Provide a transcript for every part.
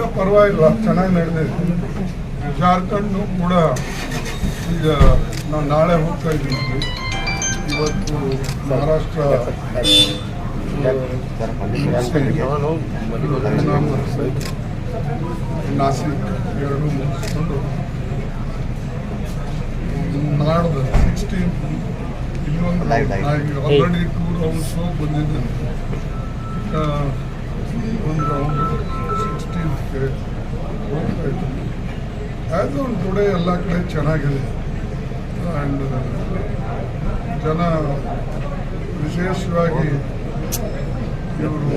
ಇಲ್ಲ ಪರವಾಗಿಲ್ಲ, ಚೆನ್ನಾಗಿ ನಡೆದಿದೆ. ಜಾರ್ಖಂಡ್ನು ಕೂಡ ಈಗ ನಾವು ನಾಳೆ ಹೋಗ್ತಾ ಇದ್ದೀವಿ ಇವತ್ತು ಮಹಾರಾಷ್ಟ್ರ ನಾಸಿಕ್ ಎರಡು ಮುಗಿಸ್ಕೊಂಡು ನಾಡ್ದು ಸಿಕ್ಸ್ಟೀನ್ ಇಲ್ಲೊಂದು. ಆಲ್ರೆಡಿ ಟೂ ರೌಂಡ್ಸು ಬಂದಿದ್ದೇನೆ. ಒಂದು ರೌಂಡ್ ಸಿಕ್ಸ್ಟೀನ್ಗೆ ಹೋಗ್ತಾ ಇದ್ದೀನಿ ಆ್ಯಸ್ ಆನ್ ಟುಡೇ ಎಲ್ಲ ಕಡೆ ಚೆನ್ನಾಗಿದೆ ಆ್ಯಂಡ್ ಜನ ವಿಶೇಷವಾಗಿ ಇವರು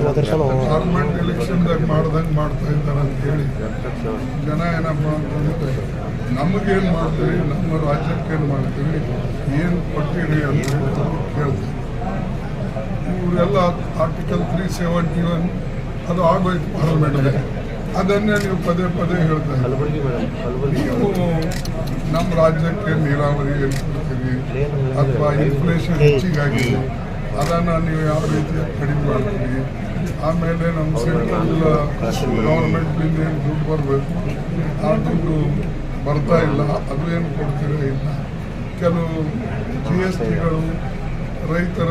ಗೌರ್ಮೆಂಟ್ ಎಲೆಕ್ಷನ್ದಾಗ ಮಾಡ್ದಂಗೆ ಮಾಡ್ತಾ ಇದ್ದಾರೆ ಅಂತ ಹೇಳಿ ಜನ ಏನಪ್ಪ ಅಂತಂದ್ರೆ ನಮಗೇನು ಮಾಡ್ತೀವಿ ನಮ್ಮ ರಾಜ್ಯಕ್ಕೇನು ಮಾಡ್ತೀವಿ ಏನು ಕೊಟ್ಟಿರಿ ಅಂತ ಕೇಳ್ತೀವಿ ಇವರೆಲ್ಲ ಆರ್ಟಿಕಲ್ ತ್ರೀ ಸೆವೆಂಟಿ ಒನ್ ಅದು ಆಗೋಯ್ತು ಪಾರ್ಲಿಮೆಂಟ್ಗೆ ಅದನ್ನೇ ನೀವು ಪದೇ ಪದೇ ಹೇಳ್ತಾ ನೀವು ನಮ್ಮ ರಾಜ್ಯಕ್ಕೆ ನೀರಾವರಿ ಏನು ಕೊಡ್ತೀರಿ? ಅಥವಾ ಇನ್ಫ್ಲೇಷನ್ ಹೆಚ್ಚಿಗಾಗಿದೆ ಅದನ್ನು ನೀವು ಯಾವ ರೀತಿ ಕಡಿಮೆ ಮಾಡ್ತೀವಿ ಆಮೇಲೆ ನಮ್ಮ ಸೆಂಟ್ರಲ್ ಗೌರ್ಮೆಂಟಿಂದ ಏನು ದುಡ್ಡು ಬರಬೇಕು? ಆ ದುಡ್ಡು ಬರ್ತಾ ಇಲ್ಲ ಅದು ಏನು ಕೊಡ್ತೀರಾ ಇಲ್ಲ? ಕೆಲವು ಜಿ ಎಸ್ ಟಿಗಳು ರೈತರ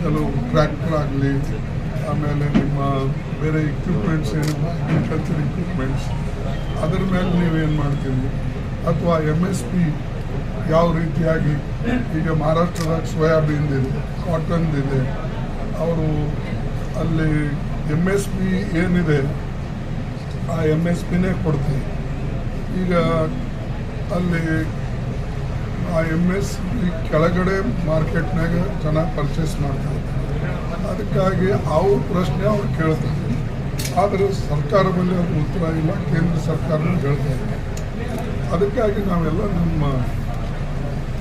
ಕೆಲವು ಟ್ರ್ಯಾಕ್ಟರ್ ಆಗಲಿ ಆಮೇಲೆ ನಿಮ್ಮ ಬೇರೆ ಇಕ್ವಿಪ್ಮೆಂಟ್ಸ್ ಏನು ಅಗ್ರಿಕಲ್ಚರ್ ಇಕ್ವಿಪ್ಮೆಂಟ್ಸ್ ಅದ್ರ ಮೇಲೆ ನೀವೇನು ಮಾಡ್ತೀರಿ? ಅಥವಾ ಎಂ ಎಸ್ ಪಿ ಯಾವ ರೀತಿಯಾಗಿ ಈಗ ಮಹಾರಾಷ್ಟ್ರದಾಗ ಕಾಟನ್ ಇದೆ ಅವರು ಅಲ್ಲಿ ಎಂ ಎಸ್ ಪಿ ಏನಿದೆ, ಆ ಎಂ ಎಸ್ ಪಿನೇ ಕೊಡ್ತೀವಿ ಈಗ ಅಲ್ಲಿ ಆ ಎಂ ಎಸ್ ಪಿ ಕೆಳಗಡೆ ಮಾರ್ಕೆಟ್ನಾಗ ಚೆನ್ನಾಗಿ ಪರ್ಚೇಸ್ ಮಾಡ್ತಾ ಇದ್ದಾರೆ ಅದಕ್ಕಾಗಿ ಅವ್ರ ಪ್ರಶ್ನೆ ಅವ್ರು ಕೇಳ್ತಾರೆ. ಆದರೆ ಸರ್ಕಾರ ಮೇಲೆ ಅವ್ರಿಗೆ ಉತ್ತರ ಇಲ್ಲ, ಕೇಂದ್ರ ಸರ್ಕಾರನೂ ಹೇಳ್ತಾ ಇದೆ ಅದಕ್ಕಾಗಿ ನಾವೆಲ್ಲ ನಮ್ಮ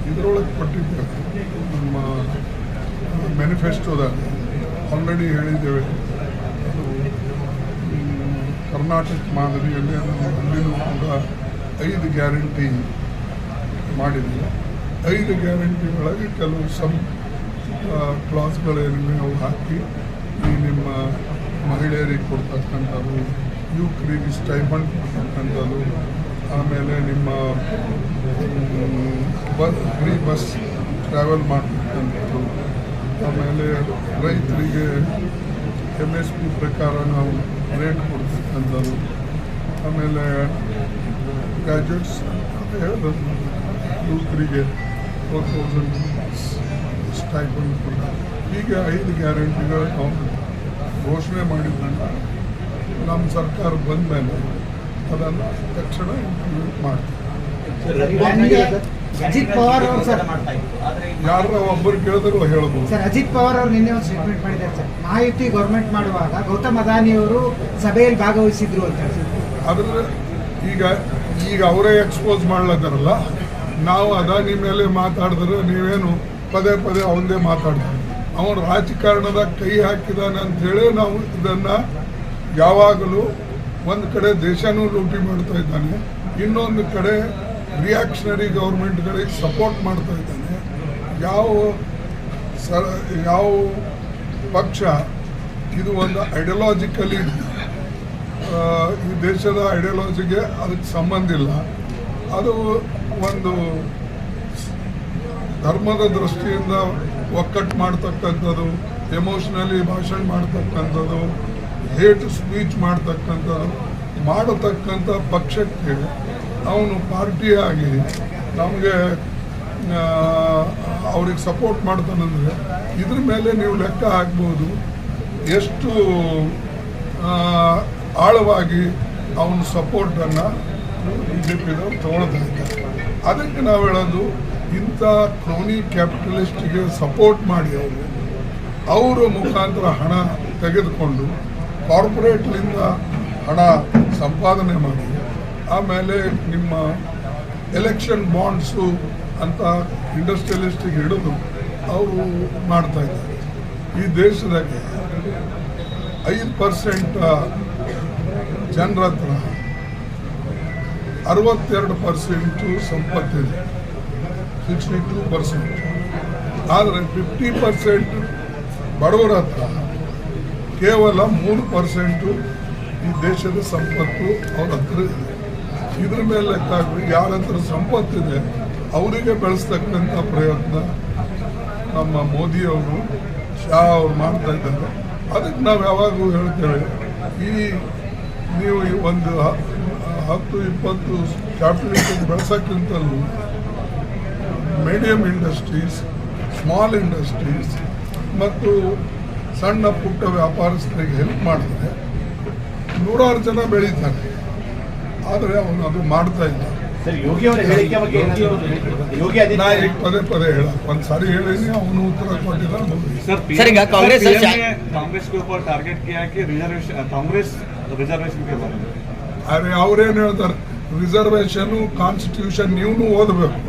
ಇದರೊಳಗೆ ಕೊಟ್ಟಿದ್ದೇವೆ. ನಮ್ಮ ಮ್ಯಾನಿಫೆಸ್ಟೋದಾಗ ಆಲ್ರೆಡಿ ಹೇಳಿದ್ದೇವೆ. ಕರ್ನಾಟಕ ಮಾದರಿಯಲ್ಲಿ ಅಲ್ಲಿನೂ ಕೂಡ ಐದು ಗ್ಯಾರಂಟಿ ಮಾಡಿದ್ದೀವಿ. ಐದು ಗ್ಯಾರಂಟಿಗಳಲ್ಲಿ ಕೆಲವು ಸಮ್ ಕ್ಲಾಸ್ಗಳೇನಿವೆ ಅವು ಹಾಕಿ ಈ ನಿಮ್ಮ ಮಹಿಳೆಯರಿಗೆ ಕೊಡ್ತಕ್ಕಂಥದ್ದು ಯುವಕರಿಗೆ ಸ್ಟೈಫಂಡ್ ಕೊಡ್ತಕ್ಕಂಥದ್ದು, ಆಮೇಲೆ ನಿಮ್ಮ ಬಸ್ ಫ್ರೀ ಬಸ್ ಟ್ರಾವೆಲ್ ಮಾಡ್ತಕ್ಕಂಥದ್ದು. ಆಮೇಲೆ ರೈತರಿಗೆ ಎಂ ಎಸ್ ಪಿ ಪ್ರಕಾರ ನಾವು ರೇಟ್ ಕೊಡ್ತಕ್ಕಂಥದ್ದು. ಆಮೇಲೆ ಗ್ರ್ಯಾಜುಯೇಟ್ಸ್ ಹೇಳಿದ್ರು ಯುವಕರಿಗೆ ಫೋರ್ ತೌಸಂಡ್ ಸ್ಟೈಪಂಡ್ ಕೂಡ ಹೀಗೆ ಐದು ಗ್ಯಾರಂಟಿಗಳು ಅವರು ಘೋಷಣೆ ಮಾಡಿದ್ದನ್ನು ನಮ್ಮ ಸರ್ಕಾರ ಬಂದ ಮೇಲೆ ಅದನ್ನು ತಕ್ಷಣ ಇಂಪ್ಲಿಮೆಂಟ್ ಮಾಡ್ತೀವಿ ಅಜಿತ್ ಪವಾರ್ ಅವರು ಸರ್ ಯಾರು ಒಬ್ಬರು ಕೇಳಿದ್ರು ಹೇಳಬಹುದು ಸರ್ ಅಜಿತ್ ಪವಾರ್ ಅವರು ನಿನ್ನೆ ಒಂದು ಸ್ಟೇಟ್ಮೆಂಟ್ ಮಾಡಿದ್ದಾರೆ ಸರ್. ಮಾಹಿತಿ ಗೌರ್ಮೆಂಟ್ ಮಾಡುವಾಗ ಗೌತಮ್ ಅದಾನಿ ಅವರು ಸಭೆಯಲ್ಲಿ ಭಾಗವಹಿಸಿದ್ರು ಅಂತ ಅದ್ರ ಈಗ ಈಗ ಅವರೇ ಎಕ್ಸ್ಪೋಸ್ ಮಾಡ್ಲತ್ತಾರಲ್ಲ ನಾವು ಅದಾನಿ ಮೇಲೆ ಮಾತಾಡಿದ್ರೆ ನೀವೇನು ಪದೇ ಪದೇ ಅವನದೇ ಮಾತಾಡ್ತಾನೆ ಅವನು ರಾಜಕಾರಣದ ಕೈ ಹಾಕಿದಾನೆ ಅಂತೇಳಿ ನಾವು ಇದನ್ನು ಯಾವಾಗಲೂ ಒಂದು ಕಡೆ ದೇಶನೂ ಲೂಟಿ ಮಾಡ್ತಾ ಇದ್ದಾನೆ. ಇನ್ನೊಂದು ಕಡೆ ರಿಯಾಕ್ಷನರಿ ಗೌರ್ಮೆಂಟ್ಗಳಿಗೆ ಸಪೋರ್ಟ್ ಮಾಡ್ತಾ ಇದ್ದಾನೆ. ಯಾವ ಸರ, ಯಾವ ಪಕ್ಷ, ಇದು ಒಂದು ಐಡಿಯಾಲಜಿಕಲಿ ಈ ದೇಶದ ಐಡಿಯಾಲಜಿಗೆ ಅದಕ್ಕೆ ಸಂಬಂಧ ಇಲ್ಲ. ಅದು ಒಂದು ಧರ್ಮದ ದೃಷ್ಟಿಯಿಂದ ಒಕ್ಕಟ್ಟು ಮಾಡ್ತಕ್ಕಂಥದ್ದು ಎಮೋಷ್ನಲಿ ಭಾಷಣ ಮಾಡ್ತಕ್ಕಂಥದ್ದು ಹೇಟ್ ಸ್ಪೀಚ್ ಮಾಡ್ತಕ್ಕಂಥದ್ದು, ಮಾಡತಕ್ಕಂಥ ಪಕ್ಷಕ್ಕೆ ಅವನು ಪಾರ್ಟಿಯಾಗಿ ನಮಗೆ ಅವ್ರಿಗೆ ಸಪೋರ್ಟ್ ಮಾಡ್ತಾನಂದರೆ ಇದ್ರ ಮೇಲೆ ನೀವು ಲೆಕ್ಕ ಹಾಕ್ಬೋದು. ಎಷ್ಟು ಆಳವಾಗಿ ಅವನ ಸಪೋರ್ಟನ್ನು ಬಿ ಜೆ ಪಿದವ್ರು ಅದಕ್ಕೆ ನಾವು ಹೇಳೋದು ಇಂಥ ಕ್ರೋನಿ ಕ್ಯಾಪಿಟಲಿಸ್ಟ್ಗೆ ಸಪೋರ್ಟ್ ಮಾಡಿ ಅವರು, ಅವರ ಮುಖಾಂತರ ಹಣ ತೆಗೆದುಕೊಂಡು ಕಾರ್ಪೊರೇಟ್ಲಿಂದ ಹಣ ಸಂಪಾದನೆ ಮಾಡಿ, ಆಮೇಲೆ ನಿಮ್ಮ ಎಲೆಕ್ಷನ್ ಬಾಂಡ್ಸು ಅಂತ ಇಂಡಸ್ಟ್ರಿಯಲಿಸ್ಟಿಗೆ ಹಿಡಿದು ಅವರು ಮಾಡ್ತಾ ಇದ್ದಾರೆ. ಈ ದೇಶದಾಗೆ ಐದು ಪರ್ಸೆಂಟ್ ಜನರ ಹತ್ರ ಅರವತ್ತೆರಡು ಪರ್ಸೆಂಟು ಸಂಪತ್ತಿದೆ. ಸಿಕ್ಸ್ಟಿ ಟೂ ಪರ್ಸೆಂಟ್ ಆದರೆ ಫಿಫ್ಟಿ ಪರ್ಸೆಂಟ್ ಬಡವರ ಹತ್ರ ಕೇವಲ ಮೂರು ಪರ್ಸೆಂಟು ಈ ದೇಶದ ಸಂಪತ್ತು ಅವ್ರ ಹತ್ರ ಇದೆ. ಇದ್ರ ಮೇಲೆ ಲೆಕ್ಕ ಹಾಕಿ ಯಾರ ಹತ್ರ ಸಂಪತ್ತಿದೆ, ಅವರಿಗೆ ಬೆಳೆಸ್ತಕ್ಕಂಥ ಪ್ರಯತ್ನ ನಮ್ಮ ಮೋದಿಯವರು ಶಾ ಅವರು ಮಾಡ್ತಾ ಇದ್ದಾರೆ. ಅದಕ್ಕೆ ನಾವು ಯಾವಾಗಲೂ ಹೇಳ್ತೇವೆ, ಈ ನೀವು ಒಂದು ಹತ್ತು, ಇಪ್ಪತ್ತು ಕ್ಯಾಪಿಟಲ್ ಬೆಳೆಸೋಕ್ಕಿಂತಲೂ ಮೀಡಿಯಂ ಇಂಡಸ್ಟ್ರೀಸ್ ಸ್ಮಾಲ್ ಇಂಡಸ್ಟ್ರೀಸ್ ಮತ್ತು ಸಣ್ಣ ಪುಟ್ಟ ವ್ಯಾಪಾರಸ್ಥರಿಗೆ ಹೆಲ್ಪ್ ಮಾಡಿದ್ರೆ ನೂರಾರು ಜನ ಬೆಳೀತಾರೆ. ಆದರೆ ಅವನು ಅದು ಮಾಡ್ತಾ ಇಲ್ಲ. ಪದೇ ಪದೇ ಹೇಳ ಒಂದ್ ಸಾರಿ ಹೇಳೀನಿ ಅವನು ಉತ್ತರ ಕೊಟ್ಟಿಲ್ಲ ಕಾಂಗ್ರೆಸ್ ಟಾರ್ಗೆಟ್ ಹಾಕಿ ರಿಸರ್ವೇಶನ್ ಕಾಂಗ್ರೆಸ್ ರಿಸರ್ವೇಶನ್ ಅರೆ ಅವ್ರೇನು ಹೇಳ್ತಾರೆ? ರಿಸರ್ವೇಶನ್ ಕಾನ್ಸ್ಟಿಟ್ಯೂಷನ್ ನೀವು ಓದಬೇಕು.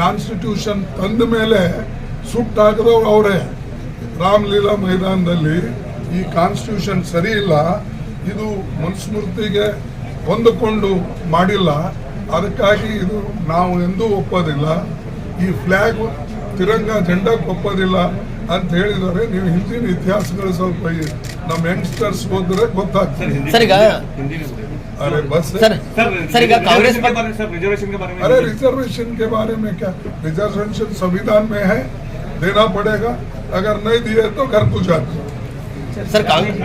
ಕಾನ್ಸ್ಟಿಟ್ಯೂಷನ್ ತಂದ ಮೇಲೆ ಸುಟ್ಟಾಕದವ್ರು ಅವರೇ? ರಾಮಲೀಲಾ ಮೈದಾನದಲ್ಲಿ ಈ ಕಾನ್ಸ್ಟಿಟ್ಯೂಷನ್ ಸರಿ ಇಲ್ಲ. ಇದು ಮನುಸ್ಮೃತಿಗೆ ಹೊಂದಿಕೊಂಡು ಮಾಡಿಲ್ಲ. ಅದಕ್ಕಾಗಿ ಇದು ನಾವು ಎಂದೂ ಒಪ್ಪೋದಿಲ್ಲ. ಈ ಫ್ಲ್ಯಾಗ್ ತಿರಂಗ ಜಂಡಕ್ಕೆ ಒಪ್ಪೋದಿಲ್ಲ ಅಂತ ಹೇಳಿದರೆ ನೀವು ಹಿಂದಿನ ಇತಿಹಾಸಗಳು ಸ್ವಲ್ಪ ಈ ನಮ್ಮ ಯಂಗ್ಸ್ಟರ್ಸ್ ಓದಿದ್ರೆ ಗೊತ್ತಾಗ್ತದೆ. अरे बस सर सर कांग्रेस रिजर्वेशन के बारे में अरे रिजर्वेशन के बारे में क्या रिजर्वेशन संविधान में है देना पड़ेगा अगर नहीं दिए तो घर को जाते सर कांग्रेस